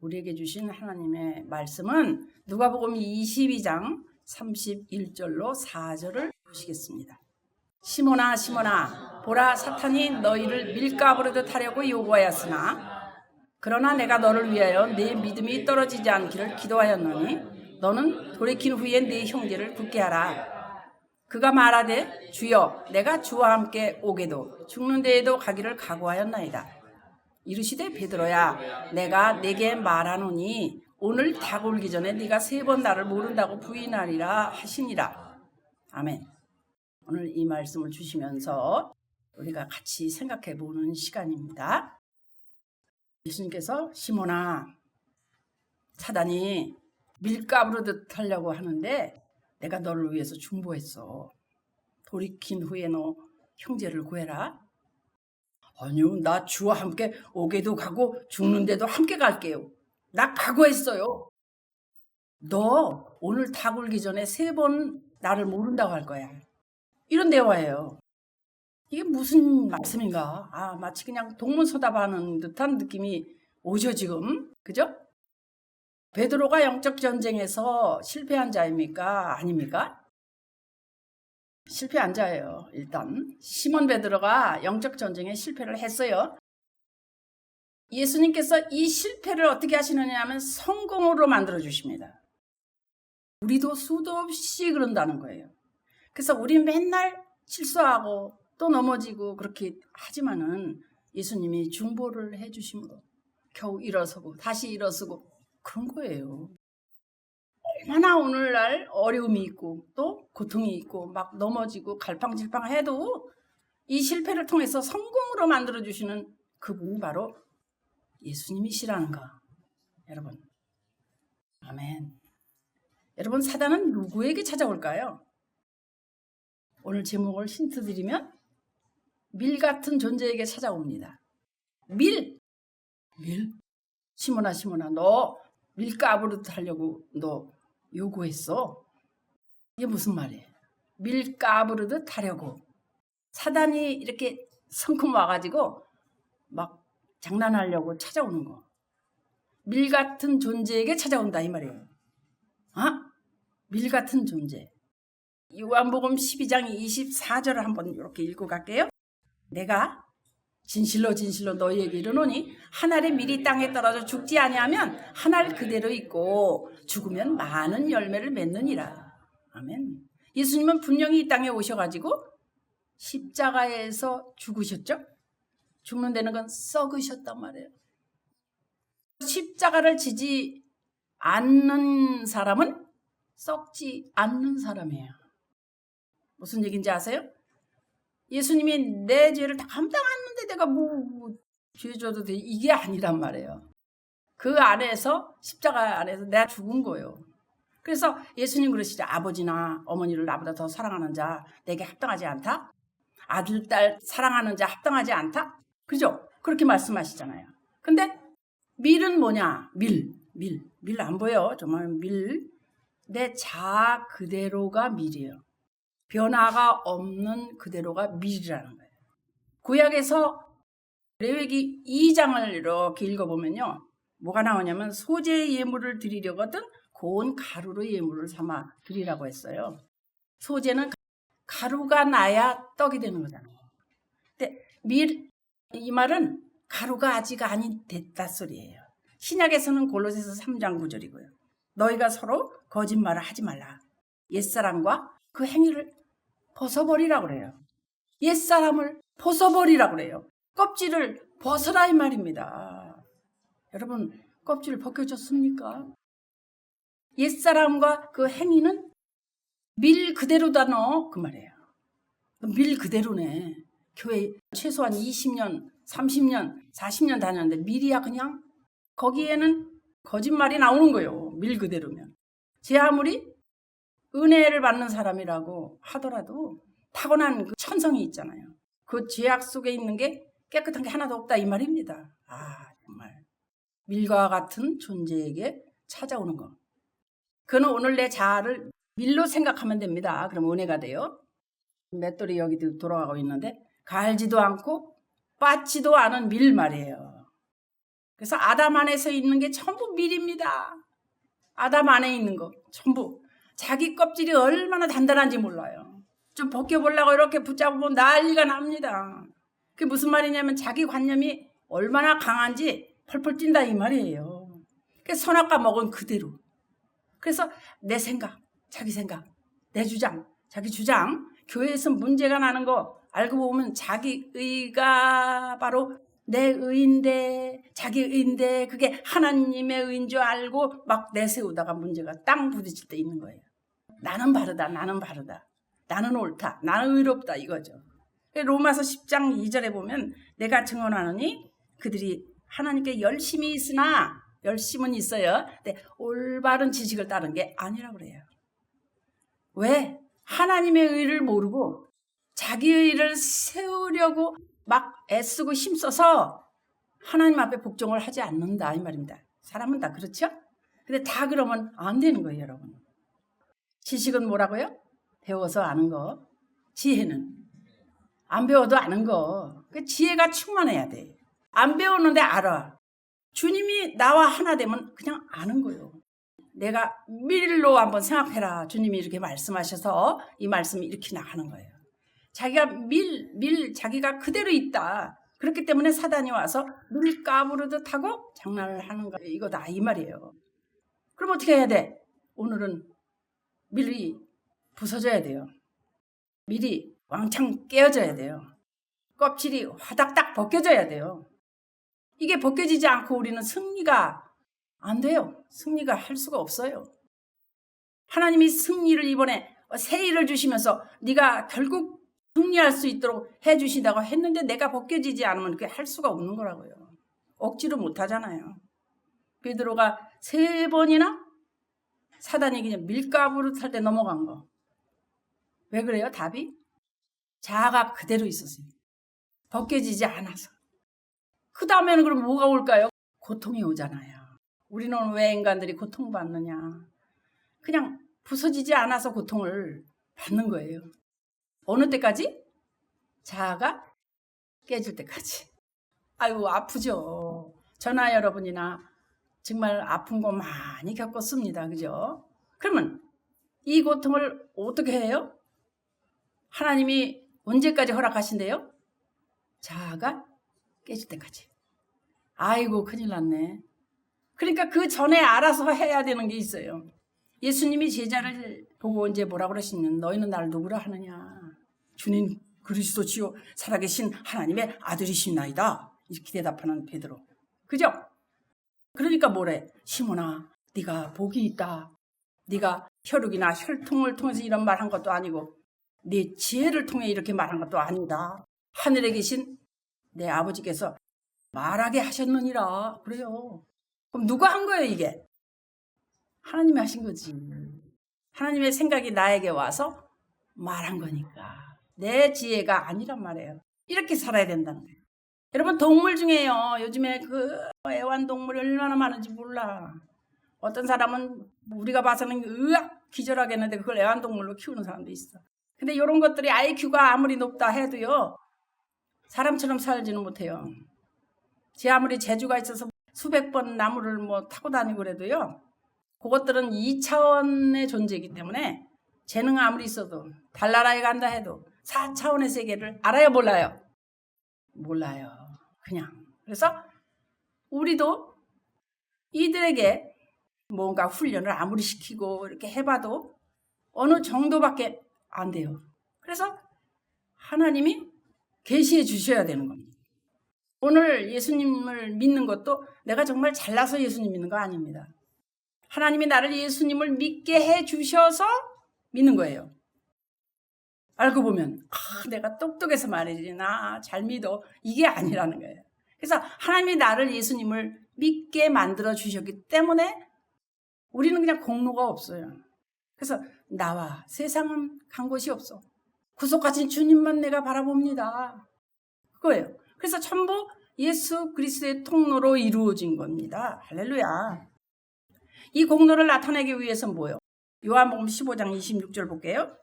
우리에게 주신 하나님의 말씀은 누가복음 22장 31절로 4절을 보시겠습니다. 시몬아 시몬아 보라 사탄이 너희를 밀가부르듯 하려고 요구하였으나 그러나 내가 너를 위하여 네 믿음이 떨어지지 않기를 기도하였노니 너는 돌이킨 후에 네 형제를 굳게 하라. 그가 말하되 주여 내가 주와 함께 오게도 죽는 데에도 가기를 각오하였나이다. 이르시되 베드로야 내가 내게 말하노니 오늘 닭 울기 전에 네가 세 번 나를 모른다고 부인하리라 하시니라. 아멘. 오늘 이 말씀을 주시면서 우리가 같이 생각해 보는 시간입니다. 예수님께서 시몬아 사단이 밀가부르듯 하려고 하는데 내가 너를 위해서 중보했어. 돌이킨 후에 너 형제를 구해라. 아니요, 나 주와 함께 오게도 가고 죽는데도 함께 갈게요. 나 각오했어요. 너 오늘 닭 울기 전에 세 번 나를 모른다고 할 거야. 이런 대화예요. 이게 무슨 말씀인가? 아, 마치 그냥 동문서답하는 듯한 느낌이 오죠, 지금. 그죠? 베드로가 영적 전쟁에서 실패한 자입니까? 아닙니까? 실패한 자예요. 일단 시몬 베드로가 영적 전쟁에 실패를 했어요. 예수님께서 이 실패를 어떻게 하시느냐 하면 성공으로 만들어 주십니다. 우리도 수도 없이 그런다는 거예요. 그래서 우리 맨날 실수하고 또 넘어지고 그렇게 하지만은 예수님이 중보를 해 주심으로 겨우 일어서고 다시 일어서고 그런 거예요. 얼마나 오늘날 어려움이 있고 또 고통이 있고 막 넘어지고 갈팡질팡 해도 이 실패를 통해서 성공으로 만들어 주시는 그분이 바로 예수님이시라는가. 여러분. 아멘. 여러분 사단은 누구에게 찾아올까요? 오늘 제목을 힌트 드리면 밀 같은 존재에게 찾아옵니다. 밀. 밀. 시몬아 시몬아 너 밀가부르듯 하려고 너 요구했어. 이게 무슨 말이에요? 밀가부르듯 하려고. 사단이 이렇게 성큼 와가지고 막 장난하려고 찾아오는 거. 밀 같은 존재에게 찾아온다 이 말이에요. 아? 밀 같은 존재. 요한복음 12장 24절을 한번 이렇게 읽고 갈게요. 내가 진실로 진실로 너희에게 이르노니 한 알의 밀이 땅에 떨어져 죽지 아니하면 한 알 그대로 있고 죽으면 많은 열매를 맺느니라. 아멘. 예수님은 분명히 이 땅에 오셔가지고 십자가에서 죽으셨죠? 죽는 데는 건 썩으셨단 말이에요. 십자가를 지지 않는 사람은 썩지 않는 사람이에요. 무슨 얘기인지 아세요? 예수님이 내 죄를 다 감당했는 데 내가 뭐, 뭐, 죄 줘도 돼. 이게 아니란 말이에요. 그 안에서, 십자가 안에서 내가 죽은 거예요. 그래서 예수님 그러시죠. 아버지나 어머니를 나보다 더 사랑하는 자 내게 합당하지 않다? 아들, 딸 사랑하는 자 합당하지 않다? 그죠? 그렇게 말씀하시잖아요. 근데 밀은 뭐냐? 밀, 밀, 밀 안 보여. 정말 밀. 내자 그대로가 밀이에요. 변화가 없는 그대로가 밀이라는 거예요. 구약에서 레위기 2장을 이렇게 읽어보면요. 뭐가 나오냐면 소재 예물을 드리려거든 고운 가루로 예물을 삼아 드리라고 했어요. 소재는 가루가 나야 떡이 되는 거잖아요. 근데 밀, 이 말은 가루가 아직 아닌 됐다 소리예요. 신약에서는 골로새서 3장 9절이고요. 너희가 서로 거짓말을 하지 말라. 옛사람과 그 행위를 벗어버리라 그래요. 옛사람을 벗어버리라 그래요. 껍질을 벗어라 이 말입니다. 여러분 껍질 벗겨졌습니까? 옛사람과 그 행위는 밀 그대로다 너 그 말이에요. 밀 그대로네. 교회 최소한 20년, 30년, 40년 다녔는데 밀이야 그냥 거기에는 거짓말이 나오는 거예요. 밀 그대로면. 제 아무리 은혜를 받는 사람이라고 하더라도 타고난 그 천성이 있잖아요. 그 죄악 속에 있는 게 깨끗한 게 하나도 없다 이 말입니다. 아 정말 밀과 같은 존재에게 찾아오는 거. 그는 오늘 내 자아를 밀로 생각하면 됩니다. 그럼 은혜가 돼요. 맷돌이 여기도 돌아가고 있는데 갈지도 않고 빠지도 않은 밀 말이에요. 그래서 아담 안에서 있는 게 전부 밀입니다. 아담 안에 있는 거 전부 자기 껍질이 얼마나 단단한지 몰라요. 좀 벗겨보려고 이렇게 붙잡으면 난리가 납니다. 그게 무슨 말이냐면 자기 관념이 얼마나 강한지 펄펄 뛴다 이 말이에요. 그 선악과 먹은 그대로. 그래서 내 생각, 자기 생각, 내 주장, 자기 주장, 교회에서 문제가 나는 거 알고 보면 자기 의가 바로 내 의인데 자기 의인데 그게 하나님의 의인 줄 알고 막 내세우다가 문제가 땅 부딪힐 때 있는 거예요. 나는 바르다, 나는 바르다, 나는 옳다, 나는 의롭다 이거죠. 로마서 10장 2절에 보면 내가 증언하노니 그들이 하나님께 열심히 있으나 열심은 있어요. 근데 올바른 지식을 따른 게 아니라 그래요. 왜? 하나님의 의를 모르고 자기의 의를 세우려고 막 애쓰고 힘써서 하나님 앞에 복종을 하지 않는다 이 말입니다. 사람은 다 그렇죠? 근데 다 그러면 안 되는 거예요, 여러분. 지식은 뭐라고요? 배워서 아는 거. 지혜는 안 배워도 아는 거. 그 지혜가 충만해야 돼. 안 배웠는데 알아. 주님이 나와 하나 되면 그냥 아는 거예요. 내가 밀로 한번 생각해라. 주님이 이렇게 말씀하셔서 이 말씀이 이렇게 나가는 거예요. 자기가 밀, 밀, 자기가 그대로 있다. 그렇기 때문에 사단이 와서 밀가부르듯 하고 장난을 하는 거예요. 이거다. 이 말이에요. 그럼 어떻게 해야 돼? 오늘은 밀이 부서져야 돼요. 밀이 왕창 깨어져야 돼요. 껍질이 화닥닥 벗겨져야 돼요. 이게 벗겨지지 않고 우리는 승리가 안 돼요. 승리가 할 수가 없어요. 하나님이 승리를 이번에 새 일을 주시면서 네가 결국 승리할 수 있도록 해 주신다고 했는데 내가 벗겨지지 않으면 그게 할 수가 없는 거라고요. 억지로 못 하잖아요. 베드로가 세 번이나 사단이 그냥 밀가부로 탈때 넘어간 거. 왜 그래요? 답이 자아가 그대로 있었어요. 벗겨지지 않아서. 그 다음에는 그럼 뭐가 올까요? 고통이 오잖아요. 우리는 왜 인간들이 고통받느냐? 그냥 부서지지 않아서 고통을 받는 거예요. 어느 때까지? 자아가 깨질 때까지. 아이고, 아프죠. 저나 여러분이나 정말 아픈 거 많이 겪었습니다. 그죠? 그러면 이 고통을 어떻게 해요? 하나님이 언제까지 허락하신대요? 자아가 깨질 때까지. 아이고, 큰일 났네. 그러니까 그 전에 알아서 해야 되는 게 있어요. 예수님이 제자를 보고 이제 뭐라 그러시면 너희는 나를 누구라 하느냐. 주님 그리스도지요 살아계신 하나님의 아들이신나이다. 이렇게 대답하는 베드로. 그죠? 그러니까 뭐래? 시몬아, 네가 복이 있다. 네가 혈육이나 혈통을 통해서 이런 말 한 것도 아니고 네 지혜를 통해 이렇게 말한 것도 아니다. 하늘에 계신 내 아버지께서 말하게 하셨느니라. 그래요. 그럼 누가 한 거예요, 이게? 하나님이 하신 거지. 하나님의 생각이 나에게 와서 말한 거니까. 내 지혜가 아니란 말이에요. 이렇게 살아야 된다는 거예요. 여러분, 동물 중에요. 요즘에 그 애완동물이 얼마나 많은지 몰라. 어떤 사람은 우리가 봐서는 으악 기절하겠는데 그걸 애완동물로 키우는 사람도 있어. 근데 이런 것들이 IQ가 아무리 높다 해도요. 사람처럼 살지는 못해요. 제 아무리 재주가 있어서 수백 번 나무를 뭐 타고 다니고 그래도요. 그것들은 2차원의 존재이기 때문에 재능 아무리 있어도 달나라에 간다 해도 4차원의 세계를 알아요 몰라요? 몰라요. 그냥. 그래서 우리도 이들에게 뭔가 훈련을 아무리 시키고 이렇게 해봐도 어느 정도밖에 안 돼요. 그래서 하나님이 계시해 주셔야 되는 겁니다. 오늘 예수님을 믿는 것도 내가 정말 잘나서 예수님 믿는 거 아닙니다. 하나님이 나를 예수님을 믿게 해 주셔서 믿는 거예요. 알고 보면 아, 내가 똑똑해서 말이지 나 잘 믿어 이게 아니라는 거예요. 그래서 하나님이 나를 예수님을 믿게 만들어 주셨기 때문에 우리는 그냥 공로가 없어요. 그래서 나와 세상은 간 곳이 없어. 구속하신 주님만 내가 바라봅니다. 그거예요. 그래서 전부 예수 그리스도의 통로로 이루어진 겁니다. 할렐루야. 이 공로를 나타내기 위해서 뭐예요? 요한복음 15장 26절 볼게요.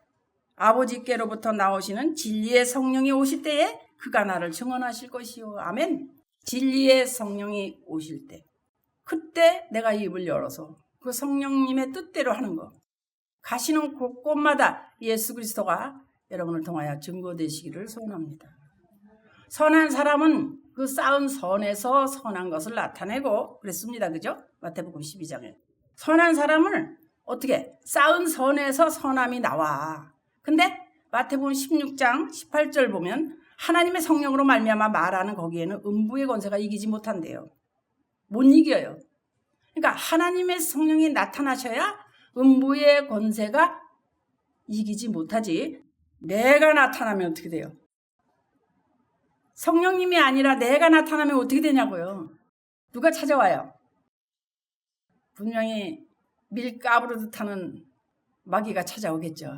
아버지께로부터 나오시는 진리의 성령이 오실 때에 그가 나를 증언하실 것이요. 아멘. 진리의 성령이 오실 때 그때 내가 입을 열어서 그 성령님의 뜻대로 하는 거 가시는 곳곳마다 예수 그리스도가 여러분을 통하여 증거되시기를 소원합니다. 선한 사람은 그 쌓은 선에서 선한 것을 나타내고 그랬습니다. 그죠? 마태복음 12장에. 선한 사람을 어떻게 쌓은 선에서 선함이 나와. 근데 마태복음 16장 18절 보면 하나님의 성령으로 말미암아 말하는 거기에는 음부의 권세가 이기지 못한대요. 못 이겨요. 그러니까 하나님의 성령이 나타나셔야 음부의 권세가 이기지 못하지. 내가 나타나면 어떻게 돼요? 성령님이 아니라 내가 나타나면 어떻게 되냐고요. 누가 찾아와요? 분명히 밀가부르듯 하는 마귀가 찾아오겠죠.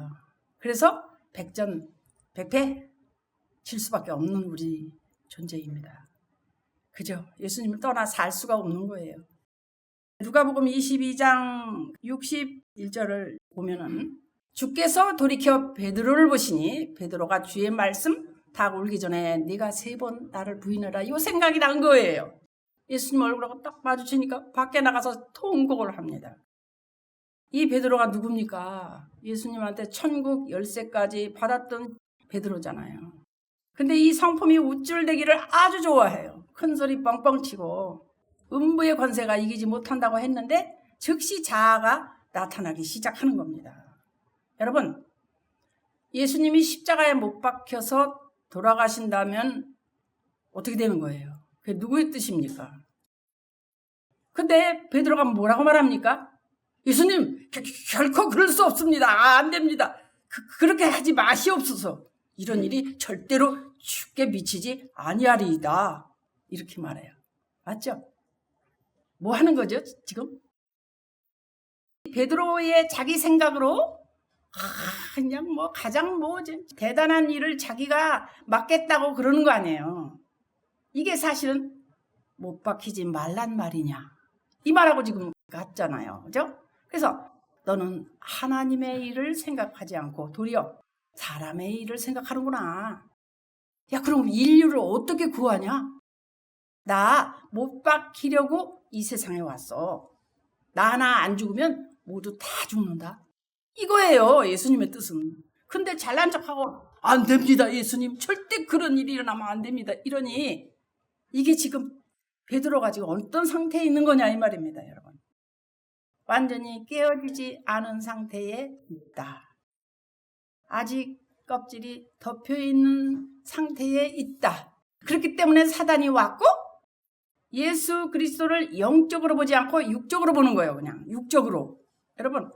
그래서 백전, 백패 칠 수밖에 없는 우리 존재입니다. 그죠? 예수님을 떠나 살 수가 없는 거예요. 누가복음 22장 61절을 보면은 주께서 돌이켜 베드로를 보시니 베드로가 주의 말씀 다 울기 전에 네가 세 번 나를 부인하라 이 생각이 난 거예요. 예수님 얼굴하고 딱 마주치니까 밖에 나가서 통곡을 합니다. 이 베드로가 누굽니까? 예수님한테 천국 열쇠까지 받았던 베드로잖아요. 근데 이 성품이 우쭐대기를 아주 좋아해요. 큰 소리 뻥뻥 치고 음부의 권세가 이기지 못한다고 했는데 즉시 자아가 나타나기 시작하는 겁니다. 여러분, 예수님이 십자가에 못 박혀서 돌아가신다면 어떻게 되는 거예요? 그게 누구의 뜻입니까? 근데 베드로가 뭐라고 말합니까? 예수님, 겨- 결코 그럴 수 없습니다. 아, 안 됩니다. 그, 렇게 하지 마시옵소서. 이런 일이 절대로 쉽게 미치지 아니하리이다. 이렇게 말해요. 맞죠? 뭐 하는 거죠, 지금? 베드로의 자기 생각으로 아, 그냥 뭐 가장 뭐 대단한 일을 자기가 맡겠다고 그러는 거 아니에요. 이게 사실은 못 박히지 말란 말이냐. 이 말하고 지금 같잖아요. 그죠? 그래서 너는 하나님의 일을 생각하지 않고 도리어 사람의 일을 생각하는구나. 야, 그럼 인류를 어떻게 구하냐? 나 못 박히려고 이 세상에 왔어. 나 하나 안 죽으면 모두 다 죽는다. 이거예요. 예수님의 뜻은. 근데 잘난 척하고 안 됩니다. 예수님 절대 그런 일이 일어나면 안 됩니다. 이러니 이게 지금 베드로가 지금 어떤 상태에 있는 거냐 이 말입니다, 여러분. 완전히 깨어지지 않은 상태에 있다. 아직 껍질이 덮여 있는 상태에 있다. 그렇기 때문에 사단이 왔고 예수 그리스도를 영적으로 보지 않고 육적으로 보는 거예요, 그냥 육적으로. 여러분,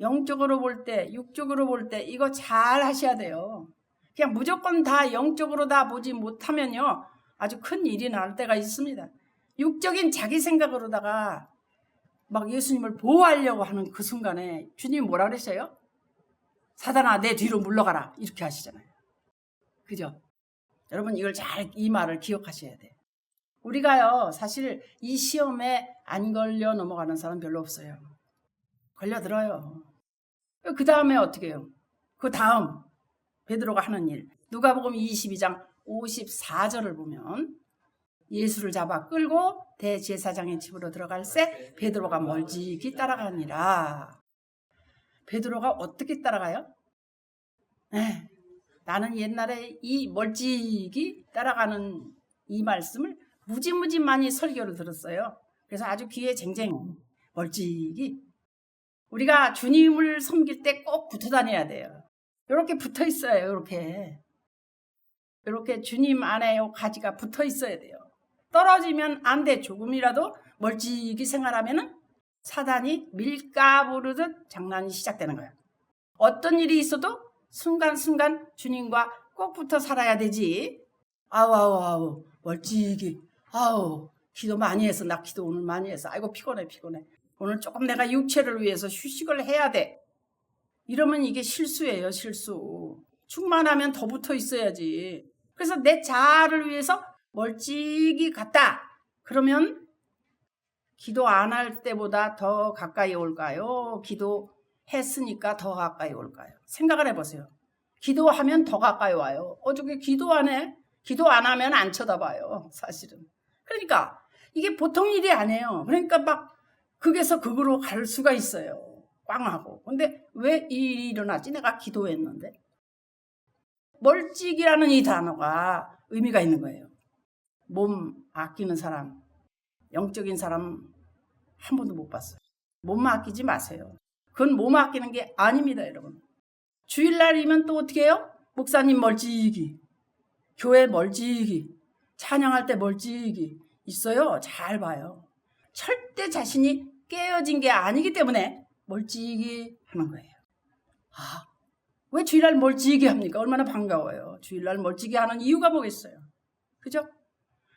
영적으로 볼 때, 육적으로 볼 때 이거 잘 하셔야 돼요. 그냥 무조건 다 영적으로 다 보지 못하면요. 아주 큰 일이 날 때가 있습니다. 육적인 자기 생각으로다가 막 예수님을 보호하려고 하는 그 순간에 주님이 뭐라 그랬어요? 사단아, 내 뒤로 물러가라. 이렇게 하시잖아요. 그죠? 여러분, 이걸 잘, 이 말을 기억하셔야 돼요. 우리가요, 사실 이 시험에 안 걸려 넘어가는 사람 별로 없어요. 걸려들어요. 그 다음에 어떻게 해요? 그 다음, 베드로가 하는 일. 누가복음 22장 54절을 보면 예수를 잡아 끌고 대제사장의 집으로 들어갈새 베드로가 멀찍이 따라가니라. 베드로가 어떻게 따라가요? 네, 나는 옛날에 이 멀찍이 따라가는 이 말씀을 무지무지 많이 설교를 들었어요. 그래서 아주 귀에 쟁쟁 멀찍이 우리가 주님을 섬길 때 꼭 붙어 다녀야 돼요. 이렇게 붙어 있어요. 이렇게 이렇게 주님 안에 요 가지가 붙어 있어야 돼요. 떨어지면 안 돼. 조금이라도 멀찍이 생활하면은 사단이 밀가 부르듯 장난이 시작되는 거야. 어떤 일이 있어도 순간순간 주님과 꼭 붙어 살아야 되지. 아우 아우 아우 멀찍이 아우 기도 많이 해서 나 기도 오늘 많이 해서 아이고 피곤해 피곤해. 오늘 조금 내가 육체를 위해서 휴식을 해야 돼. 이러면 이게 실수예요, 실수. 충만하면 더 붙어 있어야지. 그래서 내 자아를 위해서 멀찍이 갔다. 그러면 기도 안 할 때보다 더 가까이 올까요? 기도 했으니까 더 가까이 올까요? 생각을 해보세요. 기도하면 더 가까이 와요. 어저께 기도 안 해? 기도 안 하면 안 쳐다봐요, 사실은. 그러니까 이게 보통 일이 아니에요. 그러니까 막 극에서 극으로 갈 수가 있어요. 꽝하고. 근데 왜 이 일이 일어나지? 내가 기도했는데. 멀찍이라는 이 단어가 의미가 있는 거예요. 몸 아끼는 사람, 영적인 사람 한 번도 못 봤어요. 몸 아끼지 마세요. 그건 몸 아끼는 게 아닙니다, 여러분. 주일날이면 또 어떻게 해요? 목사님 멀찍이, 교회 멀찍이, 찬양할 때 멀찍이 있어요. 잘 봐요. 절대 자신이 깨어진 게 아니기 때문에 멀찍이 하는 거예요. 아, 왜 주일날 멀찍이 합니까? 얼마나 반가워요. 주일날 멀찍이 하는 이유가 뭐겠어요? 그죠?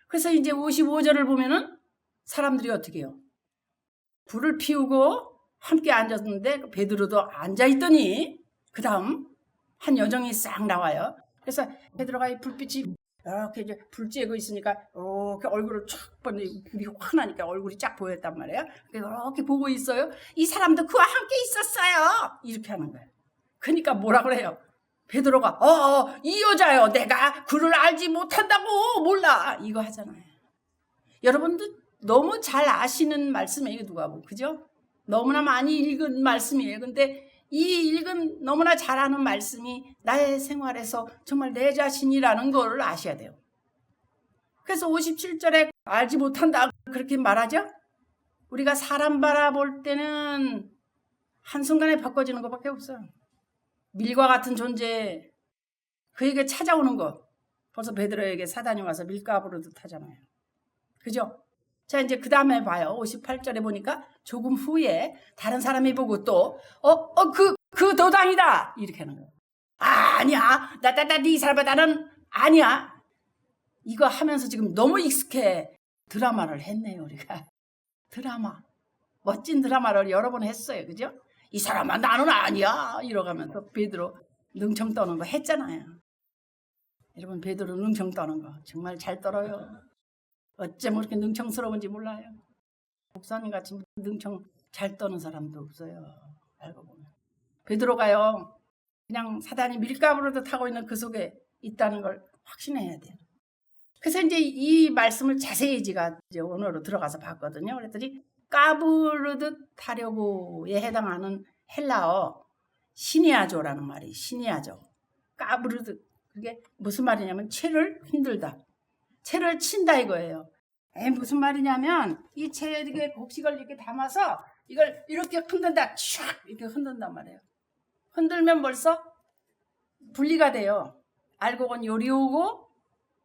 그래서 이제 55절을 보면은 사람들이 어떻게 해요? 불을 피우고 함께 앉았는데 베드로도 앉아 있더니 그 다음 한 여정이 싹 나와요. 그래서 베드로가 이 불빛이 이렇게 이제 불 쬐고 있으니까 이렇게 얼굴을 촥 보니 불이 환하니까 얼굴이 쫙 보였단 말이에요. 이렇게 보고 있어요. 이 사람도 그와 함께 있었어요. 이렇게 하는 거예요. 그러니까 뭐라 그래요? 베드로가 어, 어, 이 여자요. 내가 그를 알지 못한다고 몰라. 이거 하잖아요. 여러분도 너무 잘 아시는 말씀이에요. 누가 보면. 그죠? 너무나 많이 읽은 말씀이에요. 근데 이 읽은 너무나 잘 아는 말씀이 나의 생활에서 정말 내 자신이라는 거를 아셔야 돼요. 그래서 57절에 알지 못한다 그렇게 말하죠? 우리가 사람 바라볼 때는 한순간에 바꿔지는 것밖에 없어요. 밀과 같은 존재 그에게 찾아오는 것 벌써 베드로에게 사단이 와서 밀가부르듯 하잖아요. 그죠? 자 이제 그 다음에 봐요. 58절에 보니까 조금 후에 다른 사람이 보고 또 어 어 그 그 도당이다 이렇게 하는 거예요. 아, 아니야 나 나 나 네 사람아 나는 아니야 이거 하면서 지금 너무 익숙해 드라마를 했네요 우리가 드라마 멋진 드라마를 여러 번 했어요 그죠? 이 사람아 나는 아니야 이러가면서 베드로 능청 떠는 거 했잖아요. 여러분 베드로 능청 떠는 거 정말 잘 떨어요. 어쩜 그렇게 능청스러운지 몰라요. 목사님 같이 능청 잘 떠는 사람도 없어요. 알고 보면. 베드로가요. 그냥 사단이 밀가부로도 타고 있는 그 속에 있다는 걸 확신해야 돼요. 그래서 이제 이 말씀을 자세히 제가 이제 원어로 들어가서 봤거든요. 그랬더니 까부르듯 타려고에 해당하는 헬라어 시니아조라는 말이 시니아조. 까부르듯 그게 무슨 말이냐면 채를 흔들다. 채를 친다 이거예요. 에 무슨 말이냐면 이 채에 이렇게 곡식을 이렇게 담아서 이걸 이렇게 흔든다. 촥 이렇게 흔든단 말이에요. 흔들면 벌써 분리가 돼요. 알곡은 요리 오고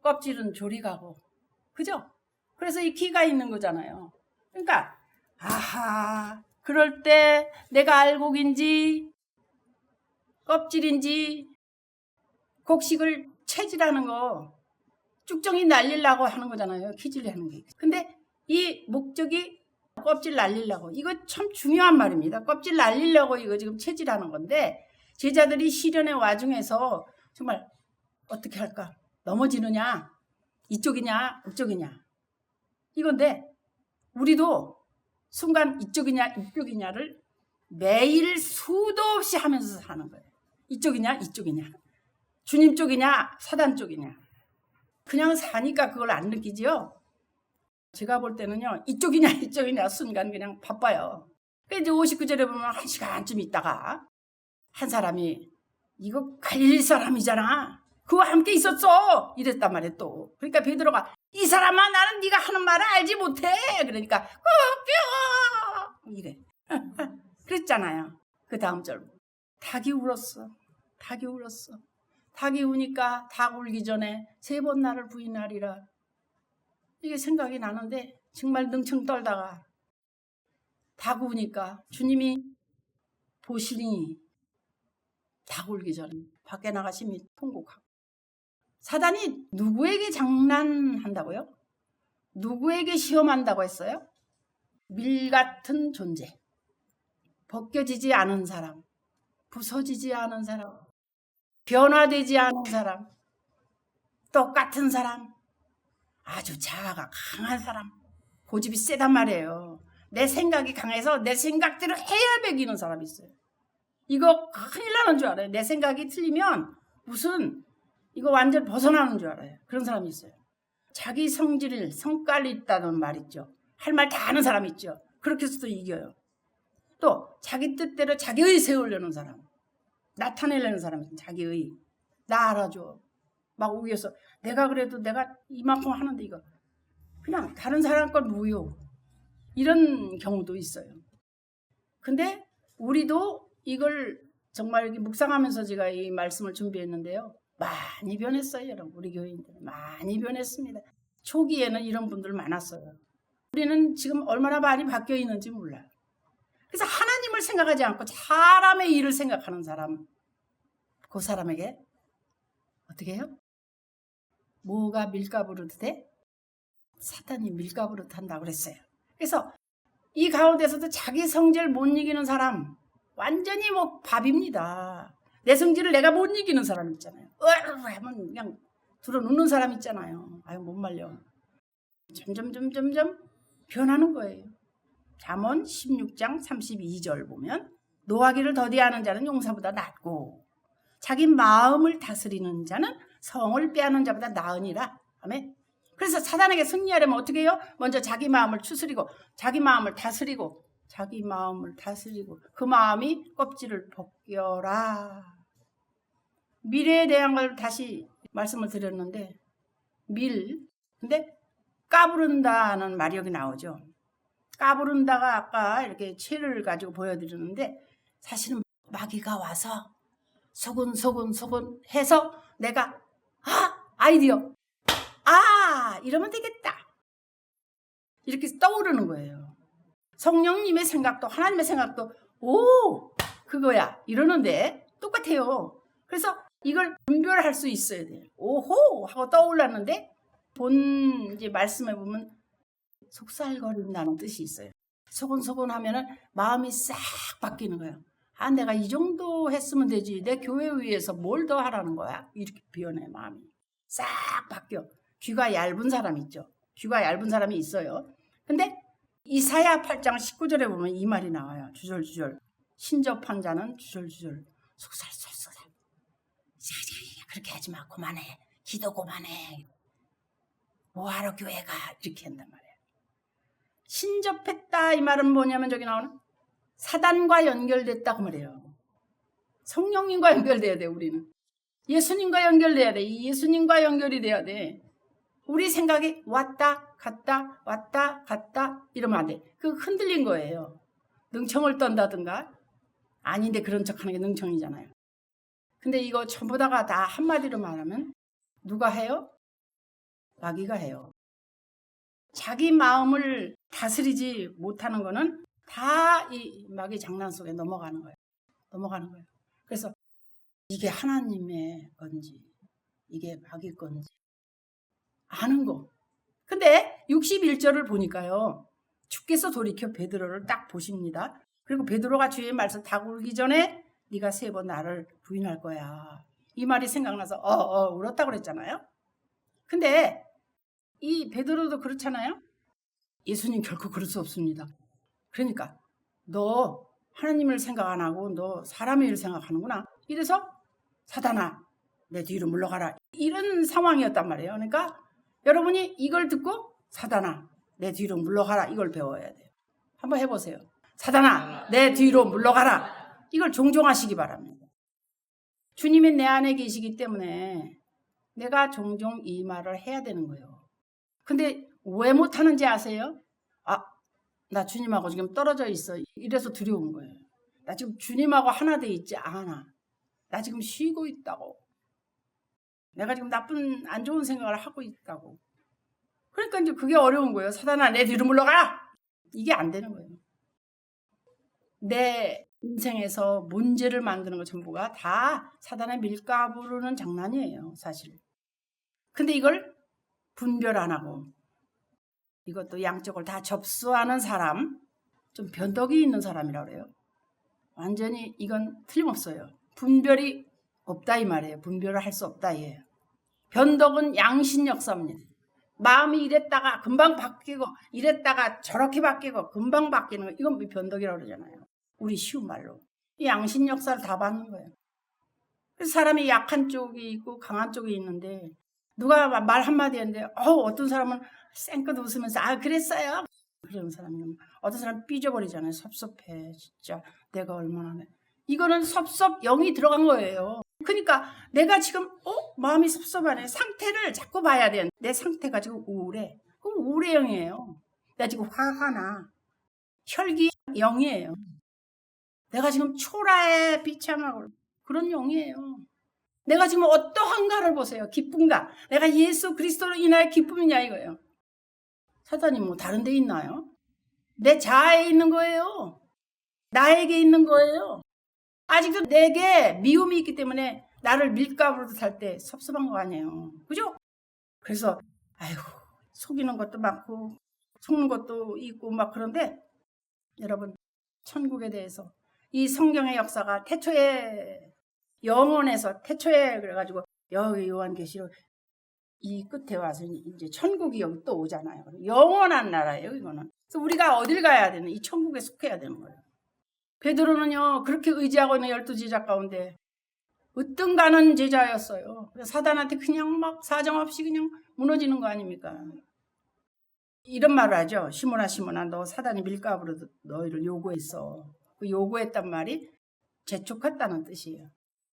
껍질은 조리 가고. 그죠? 그래서 이 기가 있는 거잖아요. 그러니까 아하 그럴 때 내가 알곡인지 껍질인지 곡식을 채질하는 거 쭉정이 날리려고 하는 거잖아요. 키질 하는 게. 근데 이 목적이 껍질 날리려고. 이거 참 중요한 말입니다. 껍질 날리려고 이거 지금 체질하는 건데 제자들이 시련의 와중에서 정말 어떻게 할까? 넘어지느냐? 이쪽이냐? 이쪽이냐? 이건데 우리도 순간 이쪽이냐? 이쪽이냐를 매일 수도 없이 하면서 사는 거예요. 이쪽이냐? 이쪽이냐? 주님 쪽이냐? 사단 쪽이냐? 그냥 사니까 그걸 안 느끼지요. 제가 볼 때는요, 이쪽이냐, 이쪽이냐, 순간 그냥 바빠요. 그 이제 59절에 보면 한 시간쯤 있다가 한 사람이 이거 갈릴 사람이잖아. 그와 함께 있었어. 이랬단 말이에요, 또. 그러니까 베드로가 이 사람아, 나는 네가 하는 말을 알지 못해. 그러니까, 어, 뼈! 이래. 그랬잖아요. 그 다음 절. 닭이 울었어. 닭이 울었어. 닭이 우니까 닭 울기 전에 세 번 나를 부인하리라. 이게 생각이 나는데 정말 능청 떨다가 닭 우니까 주님이 보시니 닭 울기 전에 밖에 나가심이 통곡하고 사단이 누구에게 장난한다고요? 누구에게 시험한다고 했어요? 밀 같은 존재. 벗겨지지 않은 사람. 부서지지 않은 사람. 변화되지 않은 사람, 똑같은 사람, 아주 자아가 강한 사람, 고집이 세단 말이에요. 내 생각이 강해서 내 생각대로 해야 배기는 사람이 있어요. 이거 큰일 나는 줄 알아요. 내 생각이 틀리면 무슨 이거 완전 벗어나는 줄 알아요. 그런 사람이 있어요. 자기 성질, 성깔이 있다는 말 있죠. 할 말 다 하는 사람 있죠. 그렇게 해서도 이겨요. 또 자기 뜻대로 자기의 세우려는 사람. 나타내려는 사람 있죠. 자기의. 나 알아줘. 막 위에서 내가 그래도 내가 이만큼 하는데 이거 그냥 다른 사람 걸 무효. 이런 경우도 있어요. 근데 우리도 이걸 정말 묵상하면서 제가 이 말씀을 준비했는데요. 많이 변했어요, 여러분. 우리 교인들 많이 변했습니다. 초기에는 이런 분들 많았어요. 우리는 지금 얼마나 많이 바뀌어 있는지 몰라요. 그래서 하나님을 생각하지 않고 사람의 일을 생각하는 사람, 그 사람에게 어떻게 해요? 뭐가 밀가부르듯 해? 사탄이 밀가부르듯 한다고 그랬어요. 그래서 이 가운데서도 자기 성질 못 이기는 사람 완전히 뭐 밥입니다. 내 성질을 내가 못 이기는 사람 있잖아요. 으르르 하면 그냥 들어 눕는 사람 있잖아요. 아유 못 말려. 점점 점점점 변하는 거예요. 잠언 16장 32절 보면 노하기를 더디하는 자는 용사보다 낫고 자기 마음을 다스리는 자는 성을 빼앗는 자보다 나으니라. 아멘. 그래서 사단에게 승리하려면 어떻게 해요? 먼저 자기 마음을 추스리고 자기 마음을 다스리고 자기 마음을 다스리고 그 마음이 껍질을 벗겨라. 미래에 대한 걸 다시 말씀을 드렸는데 밀 근데 까부른다는 말이 여기 나오죠. 까부른다가 아까 이렇게 채를 가지고 보여드렸는데 사실은 마귀가 와서 소근소근 소근 해서 내가 아 아이디어 아 이러면 되겠다 이렇게 떠오르는 거예요. 성령님의 생각도 하나님의 생각도 오 그거야 이러는데 똑같아요. 그래서 이걸 분별할 수 있어야 돼요. 오호 하고 떠올랐는데 본 이제 말씀에 보면 속살거린다는 뜻이 있어요. 소곤소곤 하면은 마음이 싹 바뀌는 거예요. 아, 내가 이 정도 했으면 되지. 내 교회 위해서 뭘 더 하라는 거야? 이렇게 변해, 마음이. 싹 바뀌어. 귀가 얇은 사람 있죠. 귀가 얇은 사람이 있어요. 근데 이사야 8장 19절에 보면 이 말이 나와요. 주절주절. 신접한 자는 주절주절. 속살속살. 그렇게 하지 마. 그만해. 기도 그만해. 뭐하러 교회 가? 이렇게 한단 말이에요. 신접했다 이 말은 뭐냐면 저기 나오는 사단과 연결됐다 그 말이에요. 성령님과 연결돼야 돼 우리는. 예수님과 연결돼야 돼. 이 예수님과 연결이 돼야 돼. 우리 생각이 왔다 갔다 왔다 갔다 이러면 안 돼. 그 흔들린 거예요. 능청을 떤다든가 아닌데 그런 척하는 게 능청이잖아요. 근데 이거 전부 다가 다 한마디로 말하면 누가 해요? 마귀가 해요. 자기 마음을 다스리지 못하는 거는 다 이 마귀 장난 속에 넘어가는 거예요. 넘어가는 거예요. 그래서 이게 하나님의 건지 이게 마귀 건지 아는 거. 근데 61절을 보니까요. 주께서 돌이켜 베드로를 딱 보십니다. 그리고 베드로가 주의 말씀 다 굴기 전에 네가 세 번 나를 부인할 거야. 이 말이 생각나서 어, 어 울었다 그랬잖아요. 근데 이 베드로도 그렇잖아요. 예수님 결코 그럴 수 없습니다. 그러니까 너 하나님을 생각 안 하고 너 사람의 일을 생각하는구나. 이래서 사단아 내 뒤로 물러가라. 이런 상황이었단 말이에요. 그러니까 여러분이 이걸 듣고 사단아 내 뒤로 물러가라. 이걸 배워야 돼요. 한번 해보세요. 사단아 내 뒤로 물러가라. 이걸 종종 하시기 바랍니다. 주님이 내 안에 계시기 때문에 내가 종종 이 말을 해야 되는 거예요. 근데 왜 못하는지 아세요? 아, 나 주님하고 지금 떨어져 있어. 이래서 두려운 거예요. 나 지금 주님하고 하나 돼 있지 않아. 나 지금 쉬고 있다고. 내가 지금 나쁜, 안 좋은 생각을 하고 있다고. 그러니까 이제 그게 어려운 거예요. 사단아, 내 뒤로 물러가! 이게 안 되는 거예요. 내 인생에서 문제를 만드는 것 전부가 다 사단의 밀가부르는 장난이에요, 사실. 근데 이걸 분별 안 하고 이것도 양쪽을 다 접수하는 사람, 좀 변덕이 있는 사람이라 그래요. 완전히 이건 틀림없어요. 분별이 없다 이 말이에요. 분별을 할 수 없다 이에요. 변덕은 양심 역사입니다. 마음이 이랬다가 금방 바뀌고 이랬다가 저렇게 바뀌고 금방 바뀌는 거 이건 변덕이라고 그러잖아요. 우리 쉬운 말로. 이 양심 역사를 다 받는 거예요. 그래서 사람이 약한 쪽이 있고 강한 쪽이 있는데 누가 마- 말 한마디 했는데 어, 어떤 사람은 쌩긋 웃으면서 아 그랬어요. 그러는 사람이 어떤 사람 삐져버리잖아요. 섭섭해 진짜. 내가 얼마나 내- 이거는 섭섭 영이 들어간 거예요. 그러니까 내가 지금 어? 마음이 섭섭하네. 상태를 자꾸 봐야 돼. 내 상태가 지금 우울해. 그럼 우울의 영이에요. 내가 지금 화가 나. 혈기 영이에요. 내가 지금 초라해 비참하고 그런 영이에요 내가 지금 어떠한가를 보세요. 기쁨가. 내가 예수 그리스도로 인하여 기쁨이냐 이거예요. 사단이 뭐 다른 데 있나요? 내 자아에 있는 거예요. 나에게 있는 거예요. 아직도 내게 미움이 있기 때문에 나를 밀가루로 살 때 섭섭한 거 아니에요. 그죠? 그래서 아이고 속이는 것도 많고 속는 것도 있고 막 그런데 여러분 천국에 대해서 이 성경의 역사가 태초에 영원에서 태초에 그래가지고 여기 요한계시록 이 끝에 와서 이제 천국이 여기 또 오잖아요. 영원한 나라예요, 이거는. 그래서 우리가 어딜 가야 되는 이 천국에 속해야 되는 거예요. 베드로는요 그렇게 의지하고 있는 열두 제자 가운데 으뜸 가는 제자였어요. 사단한테 그냥 막 사정없이 그냥 무너지는 거 아닙니까? 이런 말을 하죠. 시몬아 시몬아 너 사단이 밀가부로 너희를 요구했어. 그 요구했단 말이 재촉했다는 뜻이에요.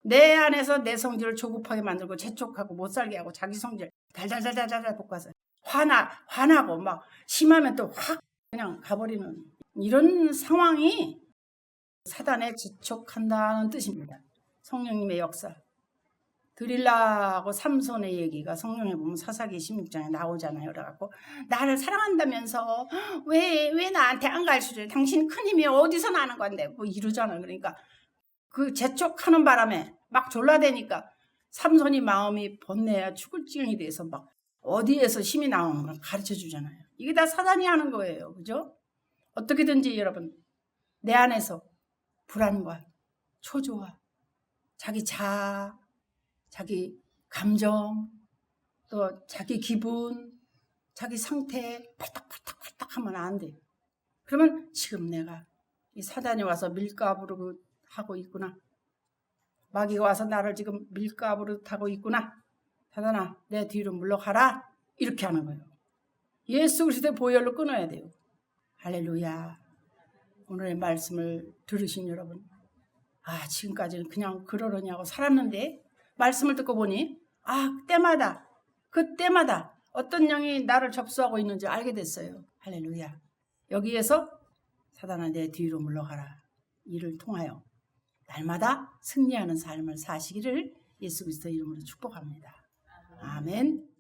내 안에서 내 성질을 조급하게 만들고 재촉하고 못 살게 하고 자기 성질 달달달달달 볶아서 화나 화나고 막 심하면 또 확 그냥 가버리는 이런 상황이 사단에 재촉한다는 뜻입니다. 성령님의 역사. 드릴라하고 삼손의 얘기가 성경에 보면 사사기 16장에 나오잖아요. 그래갖고 나를 사랑한다면서 왜 왜 나한테 안 가르쳐줘요? 당신 큰 힘이 어디서 나는 건데 뭐 이러잖아요. 그러니까 그 재촉하는 바람에 막 졸라대니까 삼손이 마음이 번뇌야 죽을 지경이 돼서 막 어디에서 힘이 나오는 걸 가르쳐 주잖아요. 이게 다 사단이 하는 거예요. 그죠? 어떻게든지 여러분 내 안에서 불안과 초조와 자기 자아, 자기 감정, 또 자기 기분, 자기 상태 팔딱팔딱팔딱 하면 안 돼요. 그러면 지금 내가 이 사단이 와서 밀가부로 하고 있구나. 마귀가 와서 나를 지금 밀가부로 타고 있구나. 사단아, 내 뒤로 물러가라. 이렇게 하는 거예요. 예수 그리스도의 보혈로 끊어야 돼요. 할렐루야. 오늘의 말씀을 들으신 여러분. 아, 지금까지는 그냥 그러려냐고 살았는데 말씀을 듣고 보니 아, 때마다 그 때마다 어떤 영이 나를 접수하고 있는지 알게 됐어요. 할렐루야. 여기에서 사단아 내 뒤로 물러가라. 이를 통하여 날마다 승리하는 삶을 사시기를 예수 그리스도 이름으로 축복합니다. 아멘.